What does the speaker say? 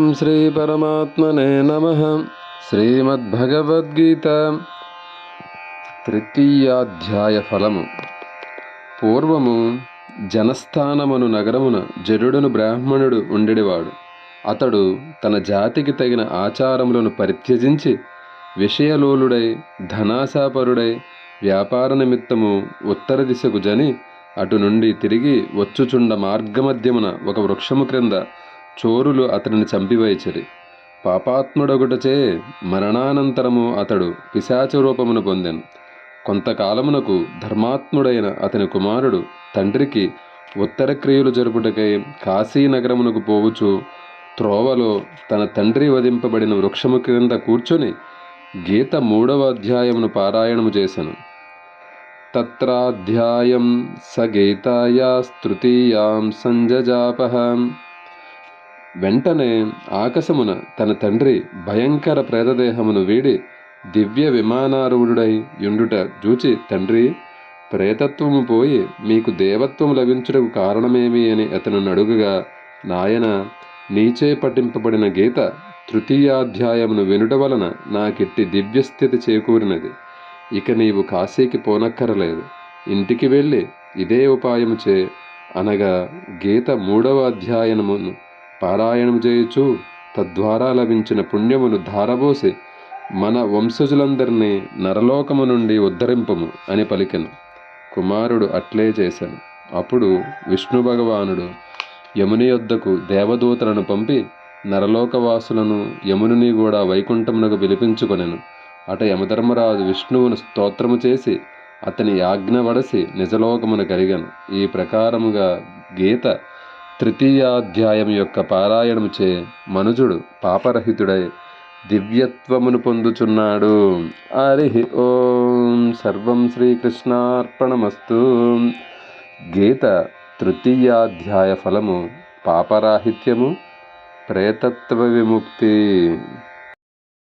ఓం శ్రీ పరమాత్మనే నమ. శ్రీమద్భగవద్గీత తృతీయాధ్యాయ ఫలము. పూర్వము జనస్థానమును నగరమున జరుడును బ్రాహ్మణుడు ఉండేవాడు అతడు తన జాతికి తగిన ఆచారములను పరిత్యజించి విషయలోలుడై ధనాశాపరుడై వ్యాపార నిమిత్తము ఉత్తర దిశకు జని అటు నుండి తిరిగి వచ్చుచుండ మార్గమధ్యమున ఒక వృక్షము క్రింద చోరులు అతనిని చంపివేచిరి పాపాత్ముడొకటచే మరణానంతరము అతడు పిశాచ రూపమును పొందెను. కొంతకాలమునకు ధర్మాత్ముడైన అతని కుమారుడు తండ్రికి ఉత్తర క్రియలు జరుపుటకై కాశీనగరమునకు పోవుచు త్రోవలో తన తండ్రి వధింపబడిన వృక్షము క్రింద కూర్చొని గీత మూడవ అధ్యాయమును పారాయణము చేశాను తత్రాధ్యాయం స గీతాయాస్తృతీయాం సంజజాపహం. వెంటనే ఆకాశమున తన తండ్రి భయంకర ప్రేతదేహమును వీడి దివ్య విమానారూఢుడై యుండుట చూచి తండ్రి ప్రేతత్వము పోయి మీకు దేవత్వము లభించుటకు కారణమేమి అని అతను అడుగగా నాయన నీచే పఠింపబడిన గీత తృతీయాధ్యాయమును వినుట వలన నాకిట్టి దివ్యస్థితి చేకూరినది. ఇక నీవు కాశీకి పోనక్కరలేదు. ఇంటికి వెళ్ళి ఇదే ఉపాయము చే అనగా గీత మూడవ అధ్యాయనమును పారాయణం చేయుచు తద్వారా లభించిన పుణ్యమును ధారబోసి మన వంశజులందరినీ నరలోకము నుండి ఉద్ధరింపము అని పలికెను. కుమారుడు అట్లే చేశాను. అప్పుడు విష్ణు భగవానుడు యముని యొద్దకు దేవదూతలను పంపి నరలోకవాసులను యమునిని కూడా వైకుంఠమునకు పిలిపించుకొనెను. అట యమధర్మరాజు విష్ణువును స్తోత్రము చేసి అతని యాజ్ఞ వడసి నిజలోకమున కలిగాను. ఈ ప్రకారముగా గీత తృతీయాధ్యాయం యొక్క పారాయణము చే మనుజుడు పాపరహితుడై దివ్యత్వమును పొందుచున్నాడు. హరి ఓం. సర్వం శ్రీకృష్ణార్పణమస్తు. గీత తృతీయాధ్యాయ ఫలము పాపరాహిత్యము ప్రేతత్వ విముక్తి.